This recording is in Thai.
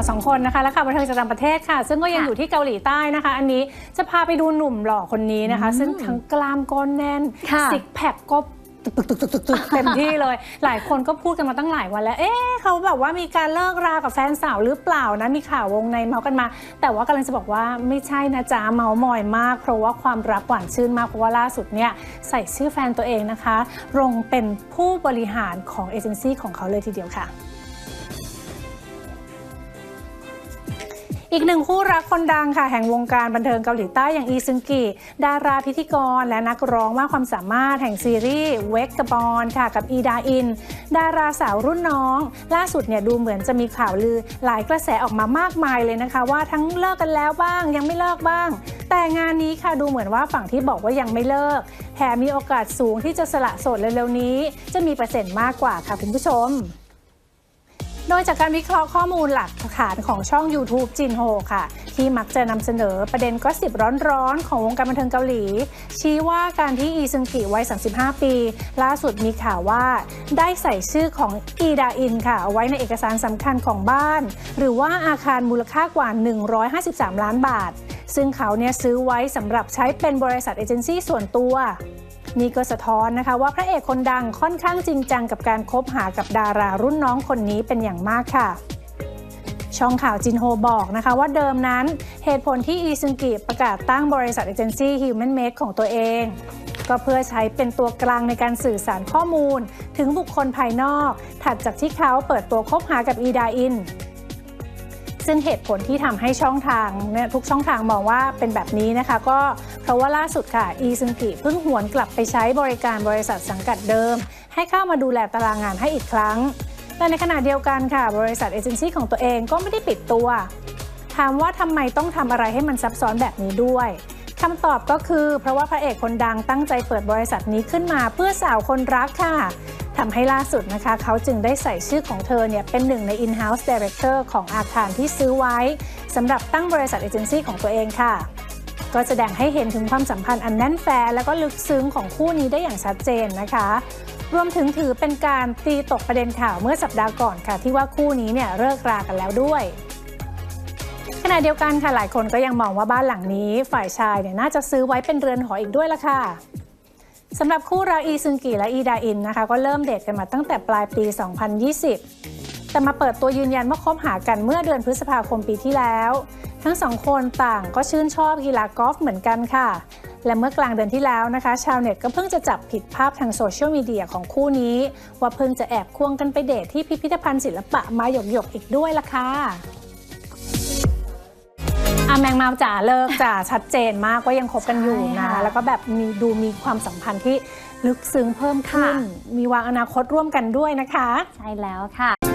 เราสองคนนะคะและข่าวบันเทิงจากต่างประเทศค่ะ ซึ่งก็ยังค่ะอยู่ที่เกาหลีใต้นะคะ อันนี้จะพาไปดูหนุ่มหล่อคนนี้นะคะอืมซึ่งทั้งกล้ามก็แน่นค่ะซิกแพคก็ตึกตึกตึกตึกตึกตึกเต็มที่เลย หลายคนก็พูดกันมาตั้งหลายวันแล้ว เอ๊ะเขาแบบว่ามีการเลิกรากับแฟนสาวหรือเปล่านะ มีข่าววงในเมาส์กันมา แต่ว่ากำลังจะบอกว่าไม่ใช่นะจ๊ะเมาส์มอยมาก เพราะว่าความรักหวานชื่นมาก เพราะว่าล่าสุดเนี่ยใส่ชื่อแฟนตัวเองนะคะลงเป็นผู้บริหารของเอเจนซี่ของเขาเลยทีเดียวค่ะ อีกหนึ่งคู่รักคนดังค่ะ แห่งวงการบันเทิงเกาหลีใต้อย่างอีซึงกิดาราพิธีกร และนักร้องมากความสามารถแห่งซีรีส์เวกกบอนค่ะกับอีดาอิน ดาราสาวรุ่นน้อง ล่าสุดเนี่ยดูเหมือนจะมีข่าวลือ หลายกระแสออกมามากมายเลยนะคะ ว่าทั้งเลิกกันแล้วบ้าง ยังไม่เลิกบ้าง แต่งานนี้ค่ะดูเหมือนว่าฝั่งที่บอกว่ายังไม่เลิกแถมมีโอกาสสูงที่จะสละโสดเร็วๆนี้ จะมีเปอร์เซ็นต์มากกว่าค่ะคุณผู้ชม โดยจากการวิเคราะห์ข้อมูลหลักฐานของช่อง YouTube จินโฮค่ะ ที่มักจะนำเสนอประเด็นก็สิบร้อนๆ ของวงการบันเทิงเกาหลี ชี้ว่าการที่อีซึงกิวัย 35 ปี ล่าสุดมีข่าวว่า ได้ใส่ชื่อของอีดาอินค่ะเอาไว้ในเอกสารสำคัญของบ้าน หรือว่าอาคารมูลค่ากว่า 153 ล้านบาท ซึ่งเขาเนี่ยซื้อไว้สำหรับใช้เป็นบริษัทเอเจนซี่ส่วนตัว นี่ก็สะท้อนนะคะว่าพระเอกคนดังค่อนข้างจริงจังกับการคบหากับดารารุ่นน้องคนนี้เป็นอย่างมากค่ะช่องข่าวจินโฮบอกนะคะว่าเดิมนั้นเหตุผลที่อีซึงกิประกาศตั้งบริษัทเอเจนซี่ Human Made ของตัวเอง ก็เพื่อใช้เป็นตัวกลางในการสื่อสารข้อมูล ถึงบุคคลภายนอก ถัดจากที่เขาเปิดตัวคบหากับอีดาอิน ซึ่งเหตุผลที่ทำให้ช่องทางเนี่ยทุกช่องทางมองว่าเป็นแบบนี้นะคะ ก็เพราะว่าล่าสุดค่ะอีซึงกิเพิ่งหวนกลับไปใช้บริการบริษัทสังกัดเดิม ให้เข้ามาดูแลตารางงานให้อีกครั้ง แต่ในขณะเดียวกันค่ะ บริษัทเอเจนซี่ของตัวเองก็ไม่ได้ปิดตัว ถามว่าทำไมต้องทำอะไรให้มันซับซ้อนแบบนี้ด้วยคำตอบก็คือ เพราะว่าพระเอกคนดังตั้งใจเปิดบริษัทนี้ขึ้นมาเพื่อสาวคนรักค่ะ ทำให้ล่าสุดนะคะเขาจึงได้ใส่ชื่อของเธอเนี่ยเป็นหนึ่งใน in-house director ของอาคารที่ซื้อไว้สำหรับตั้งบริษัทเอเจนซี่ของตัวเองค่ะ ก็แสดงให้เห็นถึงความสัมพันธ์อันแน่นแฟนและก็ลึกซึ้งของคู่นี้ได้อย่างชัดเจนนะคะรวมถึงถือเป็นการตีตกประเด็นข่าวเมื่อสัปดาห์ก่อนค่ะ ที่ว่าคู่นี้เนี่ยเลิกรากันแล้วด้วย ขณะเดียวกันค่ะหลายคนก็ยังมองว่าบ้านหลังนี้ ฝ่ายชายเนี่ยน่าจะซื้อไว้เป็นเรือนหออีกด้วยละค่ะ สำหรับคู่รักอีซึงกิและอีดาอินนะคะ ก็เริ่มเดทกันมาตั้งแต่ปลายปี 2020 แต่มาเปิดตัวยืนยันว่าคบหากันเมื่อเดือนพฤษภาคมปีที่แล้ว ทั้งสองคนต่างก็ชื่นชอบกีฬากอล์ฟเหมือนกันค่ะ และเมื่อกลางเดือนที่แล้วนะคะ ชาวเน็ตก็เพิ่งจะจับผิดภาพทางโซเชียลมีเดียของคู่นี้ ว่าเพิ่งจะแอบควงกันไปเดทที่พิพิธภัณฑ์ศิลปะมาหยกๆอีกด้วยล่ะค่ะ อาแมงเมาจ๋าเลิกจ๋าชัดเจนมากว่ายังคบกันอยู่ใช่นะค่ะแล้วก็แบบมีดูมีความสัมพันธ์ที่ลึกซึ้งเพิ่มขึ้นค่ะมีวางอนาคตร่วมกันด้วยนะคะ ใช่แล้วค่ะ